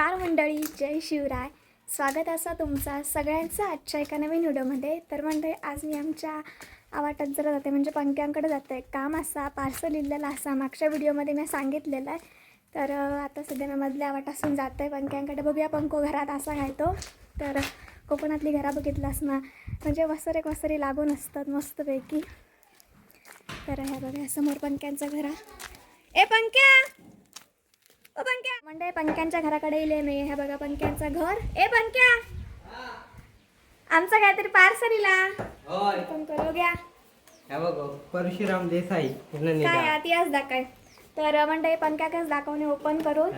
नमस्कार मंडळी जय शिवराय. स्वागत असं तुमचा सगळ्यांचं आजच्या एका नवीन व्हिडिओमध्ये. तर मंडळी आज मी आमच्या आवाटात जरा जाते. म्हणजे पंक्यांकडे जाते. काम असा पार्सल इल्लेला असा. मागच्या व्हिडिओमध्ये मी सांगितलेलं आहे. तर आता सध्या मी मधल्या आवाटासून जाते. पंक्यांकडे बघूया पंको घरात असा घालतो तो. तर कोकणातली घरा बघितलास ना म्हणजे वसरे वसरे लागून असतात मस्तपैकी. तर ह्या बघा समोर पंक्यांचं घरा. ए पंक्या! पंक्या. म्हणजे पंक्यांच्या घराकडे येईल मी. ह्या बघा पंक्यांचं घर. ए पंक्या! आमचा काहीतरी पार्सल इला. होय. करू घ्या परशुराम देसाई काय याच दाखय तर म्हणजे पंक्याकच दाखवणे ओपन करून.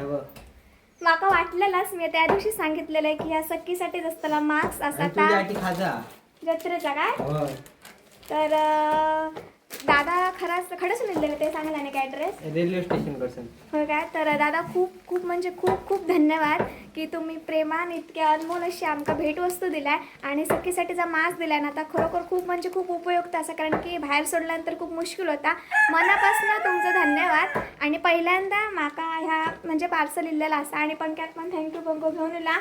माका वाटलेलाच मी त्या दिवशी सांगितलेलं आहे की या सक्कीसाठीच असताना मास्क असा जत्रेचा काय? होय. तर दादा खराच खरंच लिहिलेलं ते सांगा नाही काय ॲड्रेस रेल्वे स्टेशन कडसून हो काय तर दादा खूप खूप म्हणजे खूप खूप धन्यवाद की तुम्ही प्रेमान इतक्या अनमोल अशी आमका भेटवस्तू दिलाय आणि सखीसाठीचा मास्क दिलाय ना आता खरोखर खूप म्हणजे खूप उपयुक्त असा कारण की बाहेर सोडल्यानंतर खूप मुश्किल होता. मनापासून तुमचं धन्यवाद. आणि पहिल्यांदा माका ह्या म्हणजे पार्सल इल्लेला असा आणि पंक्यात पण थँक्यू पंको घेऊन इला.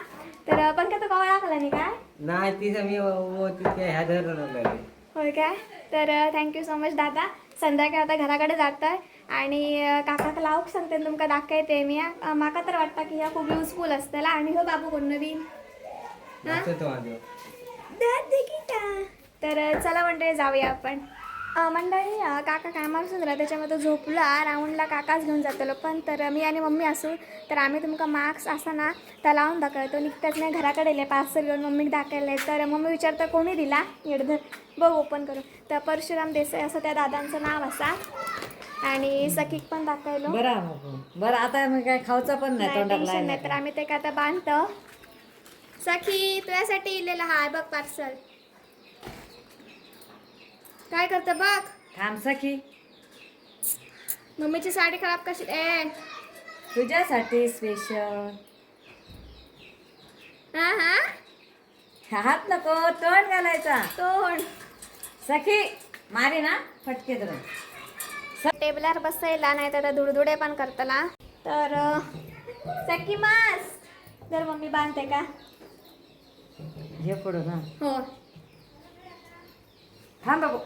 तर पंक्या तो लागला नाही काय नाही तिथं मी व- व तिथे ह्या धरण होय काय तर थँक्यू सो मच दादा. संध्याकाळी आता घराकडे जात आहे आणि काकाका लावूक सांगते तुमका दाखयते मी माका तर वाटतं की ह्या खूप युजफुल असतला आणि हो बाबू कोण नवीन तर चला मंडळी जाऊया आपण. मंडळी काका कामापासून राहा त्याच्यामध्ये झोपला राऊंडला काकाच घेऊन जातलो. पण तर मी आणि मम्मी असू तर आम्ही तुमका मार्क्स असा ना त्या लावून दाखवतो. निघताच नाही घराकडे येले पार्सल घेऊन मम्मीक दाखवले. तर मम्मी विचारतं कोणी दिला? येडधर. बघ ओपन करून तर परशुराम देसाई असं त्या दादांचं नाव असा. आणि सखीक पण दाखवलो. बरं मग. बरं आता मी काय खाऊचा पण नाही नाही तर आम्ही ते का आता बांधतो. सखी तुझ्यासाठी इलेला हाय बघ पार्सल काय करतं बघ. थांब सखी मम्मीची साडी खराब कशी? ए. तुझ्यासाठी स्पेशल हा हा. हात नको तोंड घालायचा. तोंड. सखी मारी ना फटके तर टेबलावर बसायला नाही तर धुडधुडे पण करतला. तर सखी मास. जर मम्मी बांधते का? हे पुढं ना. हो. थांब बाबू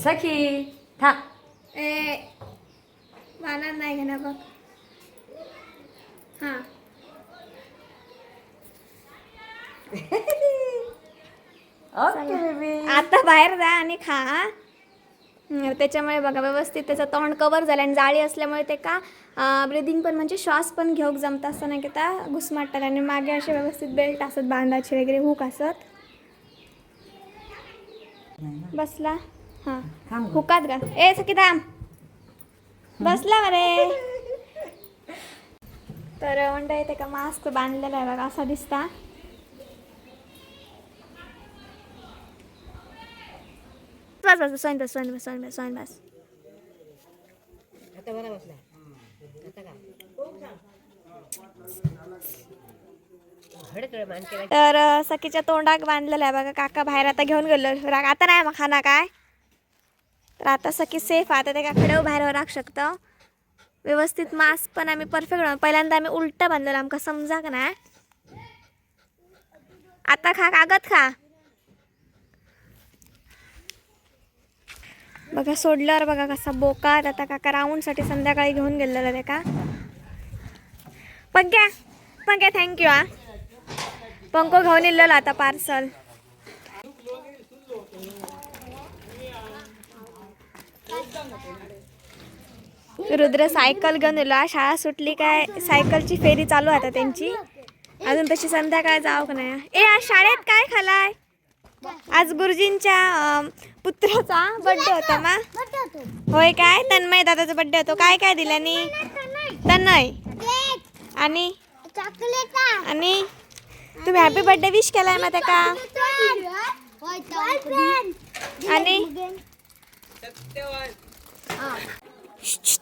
सखी थांब. ए बांधणार नाही घेणार बघ. हां. ओके बेबी आता बाहेर जा आणि खा त्याच्यामुळे बघा व्यवस्थित त्याचं तोंड कवर झालं आणि जाळी असल्यामुळे ते का ब्रिदिंग पण म्हणजे श्वास पण घेऊक जमत असं नाही की त्या घुसमाटतात आणि मागे असे व्यवस्थित बेल्ट असत बांधाचे वगैरे हुक असत बसला. हां. थांब गं. हुकात का ए सखी थांब. बसला बरे तर म्हणता येते का? मास्क बांधलेला आहे बघा असा दिसता. बस बस बस सोन बस सोन बस सोन बस सोन बस. आता बरा बसला. आता का? तर सखीच्या तोंडाक बांधलेलं आहे. बघा काका बाहेर आता घेऊन गेलो. राग आता नाही मग खाना काय? तर आता सखी सेफ आता ते का बाहेर राग शकतं. व्यवस्थित मास्क पण आम्ही परफेक्ट पहिल्यांदा आम्ही उलटा बांधलेलं आमका समजा का नाही? आता खा कागद खा. बघा सोडल्यावर बघा कसा बोकात आता काका राऊंडसाठी संध्याकाळी घेऊन गेलेला ते का? पंक्या पंक्या थँक्यू हा. पंको घेऊन इल्लेलो आता पार्सल रुद्र सायकल घेऊन हा. शाळा सुटली काय? सायकलची फेरी चालू आता त्यांची. अजून तशी संध्याकाळ जाऊ का नाही? ए आज शाळेत काय खालाय आज गुरुजींच्या पुत्राचा बर्थडे होता मा. होय काय? तन्मय दादाचा बर्थडे होतो. काय काय दिल्यानी तन्मय. आणि? आणि? तुम्ही हॅपी बर्थडे विश केलाय मग का आणि?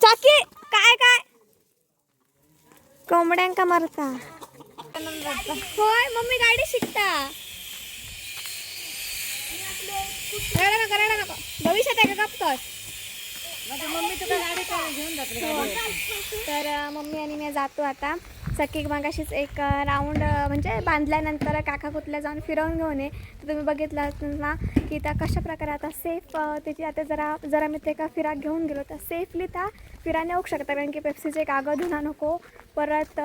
चाकी काय काय? कोंबड्यांका मारता. होय मम्मी गाडी शिकता. रडा नको रडा नको. भविष्यात आहे का कपतोय मम्मी तुला गाडी घेऊन जाते. तर मम्मी आणि मी जातो आता. सकी मागाशीच एक राऊंड म्हणजे बांधल्यानंतर काका कुठल्या जाऊन फिरवून घेऊन ये. तर तुम्ही बघितलं ना की त्या कशा प्रकारे आता सेफ त्याची आता जरा जरा मी ते का फिराक घेऊन गेलो. तर सेफली त्या फिराने होऊ शकता कारण की पेप्सीचे कागद धुना नको. परत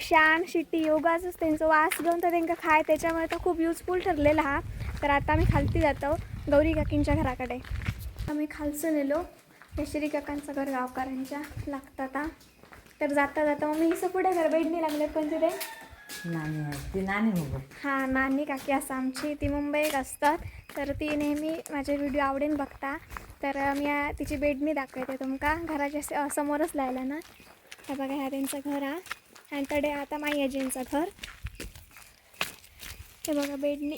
शान शिट्टी योगाच त्यांचं वास घेऊन तर त्यांना खाय. त्याच्यामुळे तर खूप युजफुल ठरलेला हा. तर आता आम्ही खालती जातो गौरी काकींच्या घराकडे. आम्ही खालचं नेलो. यशरी काकांचं घर गावकऱ्यांच्या लागतात आता तर जाता जाता मग मी हिचं पुढे घर बेडणी लागले. पण तिथे आहे. ती नानी मग हां नानी काकी असं आमची. ती मुंबईत असतात. तर ती नेहमी माझे व्हिडिओ आवडीन बघता. तर मी आ- तिची बेडणी दाखवते तुमका. घराच्या स- समोरच लायला ना. हे बघा ह्या त्यांचं घर हा. आणि तडे आता माई आजींचं घर. हे बघा बेडणी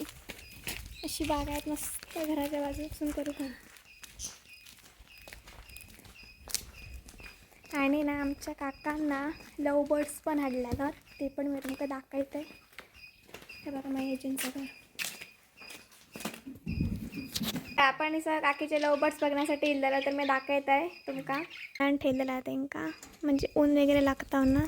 अशी बाग आहेत. मस्त घराच्या बाजूपासून करू का आणि ना आमच्या काकांना लव बर्ड्स पण हाडल्या तर ते पण मी तुमका दाखवते हे बघा माझ्या एजंटचं घर आपण सर काकीचे लव बर्ड्स बघण्यासाठी इल्लेला तर मी दाखवत आहे तुमका. आणि ठेवलेला आहे त्यांका म्हणजे ऊन वगैरे लागतं ना.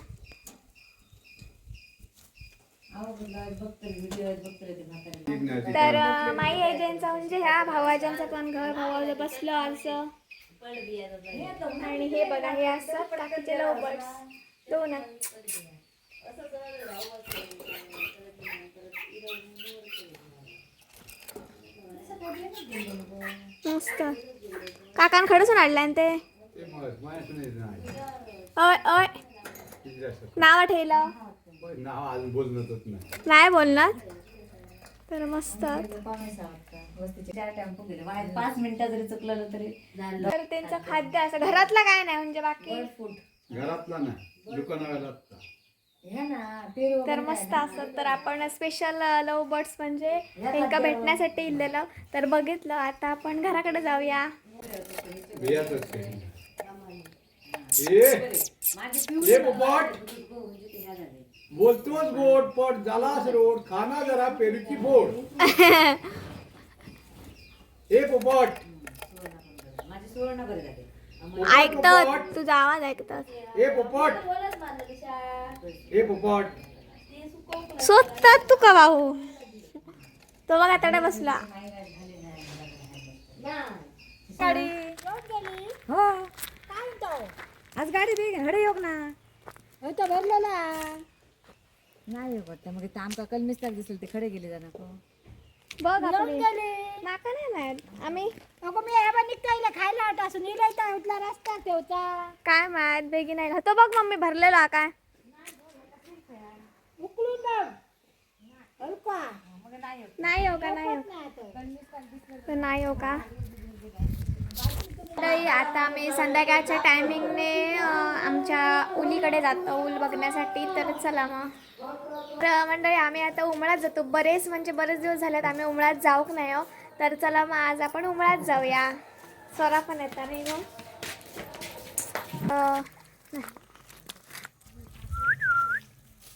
तर माई एजंटचा म्हणजे ह्या भावाजांचा पण घर भावाला बसलं असं. आणि हे बघा हे असतात काकीचे लव बर्ड्स दोन. मस्त. काकान खडून आणलाय ते. अय अय नाव ठेवलं. नाव अजून बोलणं होत नाही. नाही बोलणार? तर मस्त. चार टेम्पो गेले. बाहेर पाच मिनिटं जरी चुकलं तरी तर त्यांचं खाद्य असं घरातलं काय नाही म्हणजे बाकी? घरातला नाही दुकानाला हे ना पेरू तर मस्त असत तर आपण स्पेशल लव बर्ड्स म्हणजे त्यांना भेटण्यासाठी इलेलं तर बघितलं आता आपण घराकडे जाऊया. बियातच ए पोपट! बोलतोच गोड पट. झालास रोड. खाना जरा पेरूची फोड. ए पोपट. माझी सुवर्ण बरं झाले ऐकतात तुझा आवाज ऐकतात ए पोपट. ए पोपट. स्वतः तू का भाऊ? तो बघा तडे बसला. गाडी. हो. आज गाडी दे हडे योग ना. नाही होत मग ते आमका कलमिस्तार दिसेल ते खडे गेले जाणार हो. बघ आपली नाका नाही माहीत. आम्ही अगो मी ह्या निघता खायला होता असं निघायचा उठला रस्ता ठेवता. काय माहीत बेगी नाही तो बघ मम्मी भरलेला काय. उकळून बघ हलका नाही हो का नाही हो. नाही हो का. आता आम्ही संध्याकाळच्या टायमिंगने आमच्या उलीकडे जातो उल बघण्यासाठी. तर चला मग. तर मंडळी आम्ही आता उमळात जातो. बरेच म्हणजे बरेच दिवस झालेत आम्ही उमळात जाऊक नाही हो. तर चला मग आज आपण उमळात जाऊया. स्वरा पण येतात नाही गो?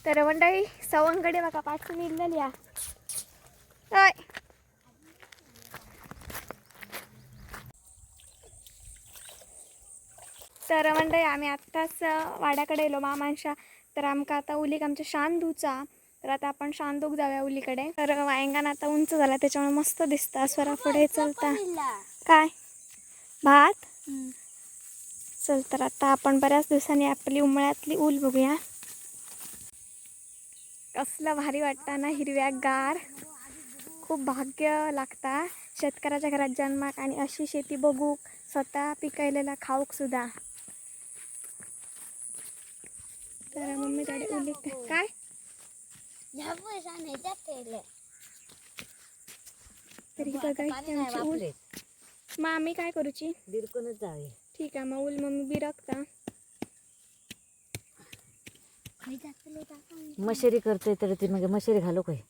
तर मंडळी सवंगडे बघा पाठवून इल्लेली या तर मंडळी आम्ही आत्ताच वाड्याकडे येलो मामांच्या. तर आमका आता उलीक आमच्या शांदूचा तर आता आपण शांदूक जाऊया उलीकडे. तर वायंगान आता उंच झाला त्याच्यामुळे मस्त दिसता. स्वरा पुढे चलता. काय? भात? चल तर आता आपण बऱ्याच दिवसांनी आपली उमळ्यातली ऊल बघूया. कसलं भारी वाटतं ना हिरव्या गार खूप भाग्य लागता. शेतकऱ्याच्या घरात जन्माक आणि अशी शेती बघूक स्वतः पिकवलेला खाऊक सुद्धा. तर मम्मी उली काय? तर बघा आमची ऊल मग आम्ही काय करूची? दीडकूनच जावे. ठीक आहे मग ऊल मम्मी बिरकता. मशेरी करतोय तर ती मग मशेरी घालू काय.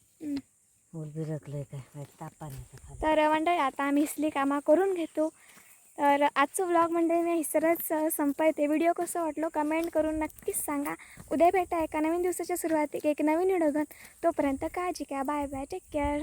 ऊल बिरकलंय काय? तापा नाही तर मंडळी आता आम्ही हिसली कामं करून घेतो. तर आजचं व्लॉग म्हणजे मी हिसरच संपवते व्हिडिओ कसं वाटलो कमेंट करून नक्कीच सांगा. उद्या भेटा एका नवीन दिवसाच्या सुरुवातीक एक नवीन व्हिडिओ घेऊन. तोपर्यंत काळजी घ्या. Bye bye take care